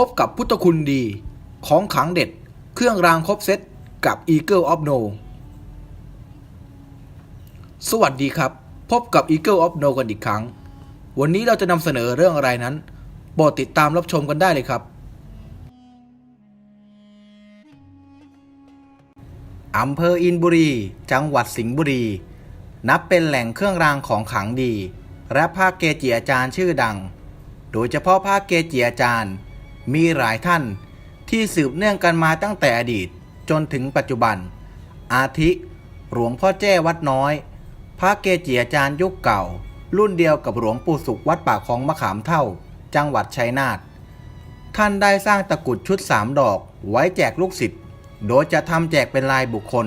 พบกับพุทธคุณดีของขังเด็ด เครื่องรางครบเซตกับ Eagle of No สวัสดีครับ พบกับ Eagle of No กันอีกครั้ง วันนี้เราจะนำเสนอเรื่องอะไรนั้นโปรดติดตามรับชมกันได้เลยครับ อำเภออินบุรี จังหวัดสิงห์บุรี นับเป็นแหล่งเครื่องรางของขลังดี และภาคเกจิอาจารย์ชื่อดัง โดยเฉพาะภาคเกจิอาจารย์ มีหลายท่านที่สืบเนื่องกันมาตั้งแต่อดีตจนถึงปัจจุบัน อาทิ หลวงพ่อแจ้วัดน้อย พระเกจิอาจารย์ยุคเก่า รุ่นเดียวกับหลวงปู่สุขวัดป่าของมะขามเท่า จังหวัดชัยนาท ท่านได้สร้างตะกุดชุดสามดอกไว้แจกลูกศิษย์ โดยจะทำแจกเป็นลายบุคคล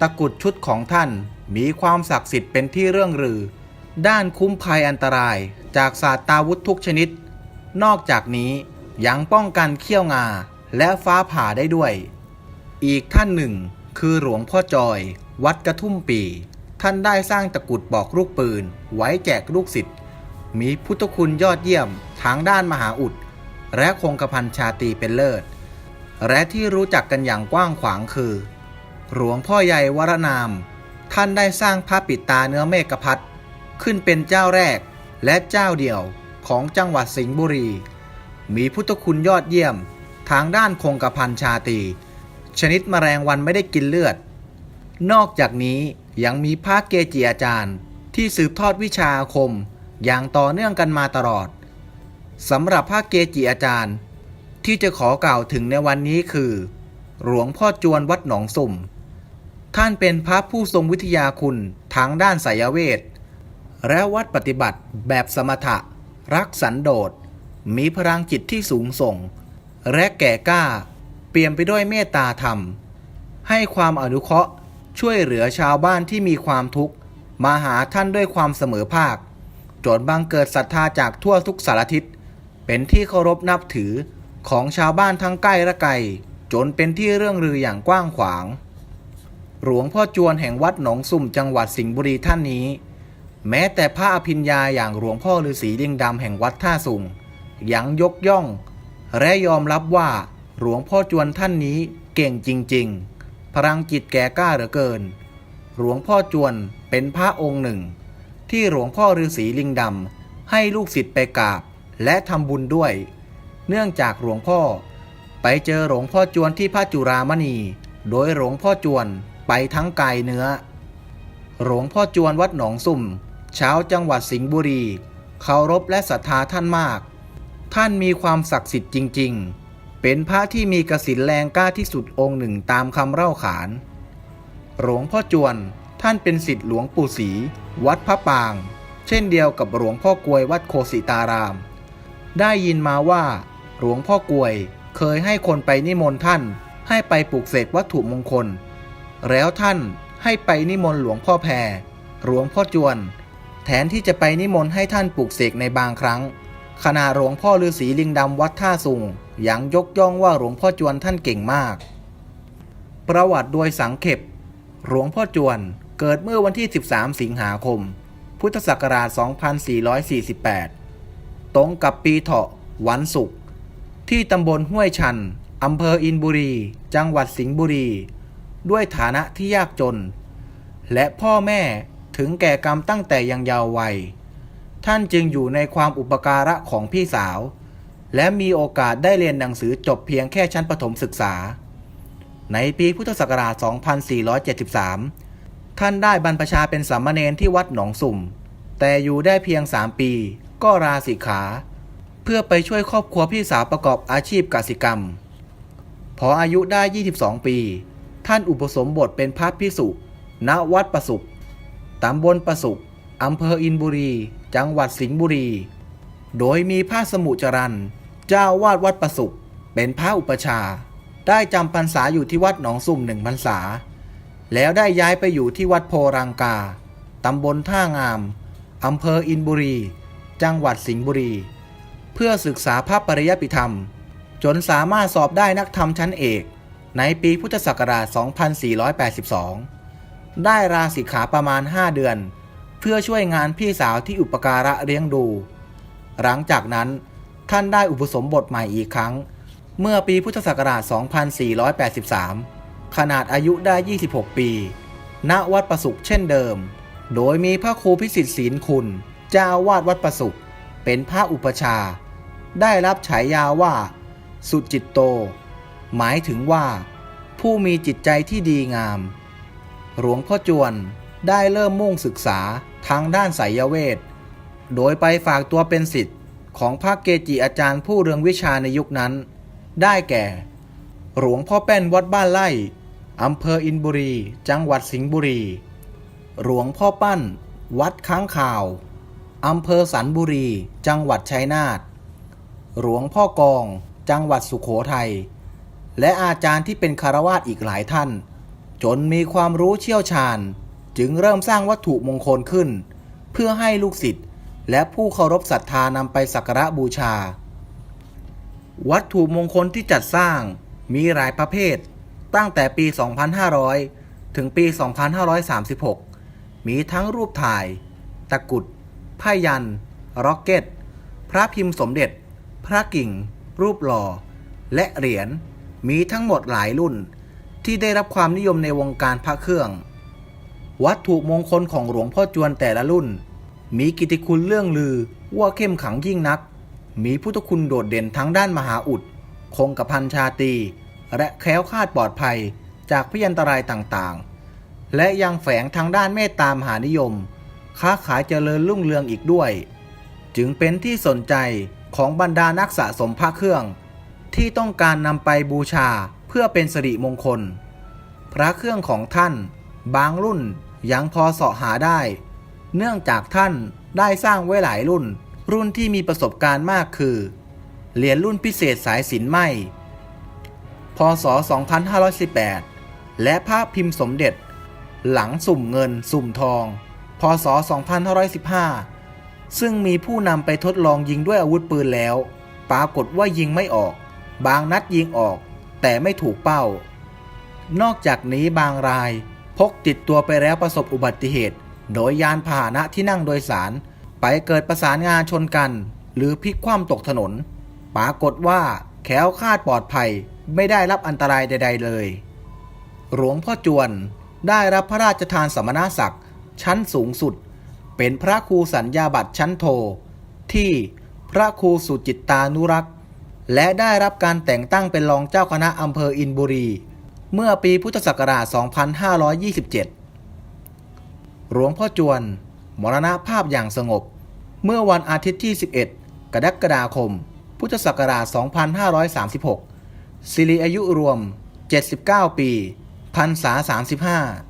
ตะกุดชุดของท่านมีความศักดิ์สิทธิ์เป็นที่เรื่องรือ ด้านคุ้มภัยอันตรายจากศาสตราวุธทุกชนิด นอกจากนี้ ยังป้องกันเขี้ยวงาและฟ้าผ่าได้ด้วย อีกท่านหนึ่ง คือหลวงพ่อจอย วัดกระทุ่มปี ท่านได้สร้างตะกุดบอกลูกปืน ไว้แจกลูกศิษย์มีพุทธคุณยอดเยี่ยมทางด้านมหาอุด และคงกระพันชาตีเป็นเลิศ และที่รู้จักกันอย่างกว้างขวางคือ หลวงพ่อใหญ่วรนาม ท่านได้สร้างพระปิดตาเนื้อเมฆพัดขึ้นเป็นเจ้าแรกและเจ้าเดียวของจังหวัดสิงห์บุรี มีพุทธคุณยอดเยี่ยม ทางด้านคงกระพันชาตี ชนิดแมลงวันไม่ได้กินเลือด นอกจากนี้ยังมีพระเกจิอาจารย์ ที่สืบทอดวิชาอาคม อย่างต่อเนื่องกันมาตลอดสำหรับพระเกจิอาจารย์ ที่จะขอกล่าวถึงในวันนี้คือ หลวงพ่อจวนวัดหนองสุ่ม ท่านเป็นพระผู้ทรงวิทยาคุณทางด้านไสยเวท และวัดปฏิบัติแบบสมถะ รักสันโดษ มีพลังจิตที่สูงส่ง และแก่กล้า เปี่ยมไปด้วยเมตตาธรรม ให้ความอนุเคราะห์ช่วยเหลือชาวบ้านที่มีความทุกข์ มาหาท่านด้วยความเสมอภาค จนบังเกิดศรัทธาจากทั่วทุกสารทิศ เป็นที่เคารพนับถือของชาวบ้านทั้งใกล้และไกล จนเป็นที่เรื่องลืออย่างกว้างขวาง หลวงพ่อจวนแห่งวัดหนองสุ่มจังหวัดสิงห์บุรีท่านนี้ แม้แต่พระอภิญญาอย่างหลวงพ่อฤาษีลิงดำแห่งวัดท่าสุง ยังยกย่อง และยอมรับว่าหลวงพ่อจวนท่านนี้เก่งจริง ๆ พลังจิตแก่กล้าเหลือเกิน หลวงพ่อจวนเป็นพระองค์หนึ่ง ที่หลวงพ่อฤาษีลิงดำให้ลูกศิษย์ไปกราบและทำบุญด้วย เนื่องจากหลวงพ่อ ไปเจอหลวงพ่อจวนที่พระจุรามณี โดยหลวงพ่อจวนไปทั้งกายเนื้อ หลวงพ่อจวนวัดหนองสุ่มชาวจังหวัดสิงห์บุรีเคารพและศรัทธาท่านมาก ท่านมีความศักดิ์สิทธิ์จริง ๆ เป็นพระที่มีกสินแรงกล้าที่สุดองค์หนึ่งตามคำเล่าขาน หลวงพ่อจวนท่านเป็นศิษย์หลวงปู่ศรีวัดพระปาง เช่นเดียวกับหลวงพ่อกลวยวัดโคสิตาราม ได้ยินมาว่า หลวงพ่อกลวยเคยให้คนไปนิมนต์ท่าน ให้ไปปลูกเสกวัตถุมงคล แล้วท่านให้ไปนิมนต์หลวงพ่อแพรหลวงพ่อจวน แทนที่จะไปนิมนต์ให้ท่านปลูกเสกในบางครั้ง ขณะหลวงพ่อฤาษีลิงดำวัดท่าสุงยังยกย่องว่าหลวงพ่อจวนท่านเก่งมาก ประวัติโดยสังเขปหลวงพ่อจวนเกิดเมื่อวันที่ 13 สิงหาคม พุทธศักราช 2448 ตรงกับปีเถาะวันศุกร์ที่ตำบลห้วยชัน อำเภออินบุรี จังหวัดสิงห์บุรี ด้วยฐานะที่ยากจน และพ่อแม่ถึงแก่กรรมตั้งแต่ยังเยาว์วัย ท่านจึงอยู่ในความอุปการะของพี่สาว และมีโอกาสได้เรียนหนังสือจบเพียงแค่ชั้นประถมศึกษา ในปีพุทธศักราช 2473 ท่านได้บรรพชาเป็นสามเณรที่วัดหนองสุ่ม แต่อยู่ได้เพียง 3 ปีก็ราสิกขา เพื่อไปช่วยครอบครัวพี่สาวประกอบอาชีพกสิกรรม พออายุได้ 22 ปี ท่านอุปสมบทเป็นพระพิสุณวัดประสุขตำบลประสุข อำเภออินบุรี จังหวัดสิงห์บุรี โดยมีพระสมุจรันเจ้าวาดวัดประสุข เป็นพระอุปชา ได้จำพรรษาอยู่ที่วัดหนองสุ่มหนึ่งพรรษา แล้วได้ย้ายไปอยู่ที่วัดโพรังกา ตำบลท่างาม อำเภออินบุรี จังหวัดสิงห์บุรี เพื่อศึกษาพระปริยติธรรม จนสามารถสอบได้นักธรรมชั้นเอก ในปีพุทธศักราช 2482 ได้ราสิกขาประมาณ 5 เดือน เพื่อช่วยงานพี่สาวที่อุปการะเลี้ยงดู หลังจากนั้นท่านได้อุปสมบทใหม่อีกครั้ง เมื่อปีพุทธศักราช 2483 ขนาดอายุได้ 26 ปี ณ วัดประสุขเช่นเดิม โดยมีพระครูพิสิทธิ์ศีลคุณ เจ้าวาดวัดประสุข เป็นพระอุปชา ได้รับฉายาว่า สุจิตโต หมายถึงว่า ผู้มีจิตใจที่ดีงาม หลวงพ่อจวนได้เริ่มมุ่งศึกษา ทางด้านไสยเวท โดยไปฝากตัวเป็นศิษย์ของพระเกจิอาจารย์ผู้เรืองวิชาในยุคนั้น ได้แก่ หลวงพ่อแป้นวัดบ้านไร่อำเภออินบุรี จังหวัดสิงห์บุรี หลวงพ่อปั้น วัดค้างข่าวอำเภอสันบุรี จังหวัดชัยนาท หลวงพ่อกอง จังหวัดสุขโขทัย และอาจารย์ที่เป็นคารวาสอีกหลายท่าน จนมีความรู้เชี่ยวชาญ จึงเริ่มสร้างวัตถุมงคลขึ้น เพื่อให้ลูกศิษย์และผู้เคารพศรัทธานำไปสักการะบูชา วัตถุมงคลที่จัดสร้างมีหลายประเภท ตั้งแต่ปี 2500 ถึงปี 2536 มีทั้งรูปถ่าย ตะกุดผ้ายัน ร็อกเก็ต พระพิมพ์สมเด็จ พระกิ่ง รูปหล่อ และเหรียญ มีทั้งหมดหลายรุ่น ที่ได้รับความนิยมในวงการพระเครื่อง วัตถุมงคลของหลวงพ่อจวนแต่ละรุ่น มีกิติคุณเรื่องลือว่าเข้มขังยิ่งนัก มีพุทธคุณโดดเด่นทั้งด้านมหาอุด คงกระพันชาตี และแคล้วคลาดปลอดภัยจากพยันตรายต่างๆ และยังแฝงทางด้านเมตตามหานิยม ค้าขายเจริญรุ่งเรืองอีกด้วย จึงเป็นที่สนใจของบรรดานักสะสมพระเครื่อง ที่ต้องการนำไปบูชาเพื่อเป็นสิริมงคล พระเครื่องของท่าน บางรุ่น ยังพอเสาะหาได้ เนื่องจากท่านได้สร้างไว้หลายรุ่น รุ่นที่มีประสบการณ์มากคือ เหรียญรุ่นพิเศษสายสินไหมพศ 2518 และภาพพิมพ์สมเด็จ หลังสุ่มเงินสุ่มทอง พศ 2515 ซึ่งมีผู้นำไปทดลองยิงด้วยอาวุธปืนแล้ว ปรากฏว่ายิงไม่ออก บางนัดยิงออก แต่ไม่ถูกเป้า นอกจากนี้บางราย พกติดตัวไปแล้วประสบอุบัติเหตุ โดยยานพาหนะที่นั่งโดยสาร ไปเกิดประสานงานชนกัน หรือพลิกคว่ำตกถนน ปรากฏว่าแขวคาดปลอดภัยไม่ได้รับอันตรายใด ๆ เลย หลวงพ่อจวนได้รับพระราชทานสมณศักดิ์ชั้นสูงสุด เป็นพระครูสัญญาบัตรชั้นโท ที่พระครูสุจิตตานุรักษ์ และได้รับการแต่งตั้งเป็นรองเจ้าคณะอำเภออินบุรี เมื่อปีพุทธศักราช 2527 หลวงพ่อจวน มรณภาพอย่างสงบ เมื่อวันอาทิตย์ที่ 11 กรกฎาคม พุทธศักราช 2536 สิริอายุรวม 79 ปีพรรษา35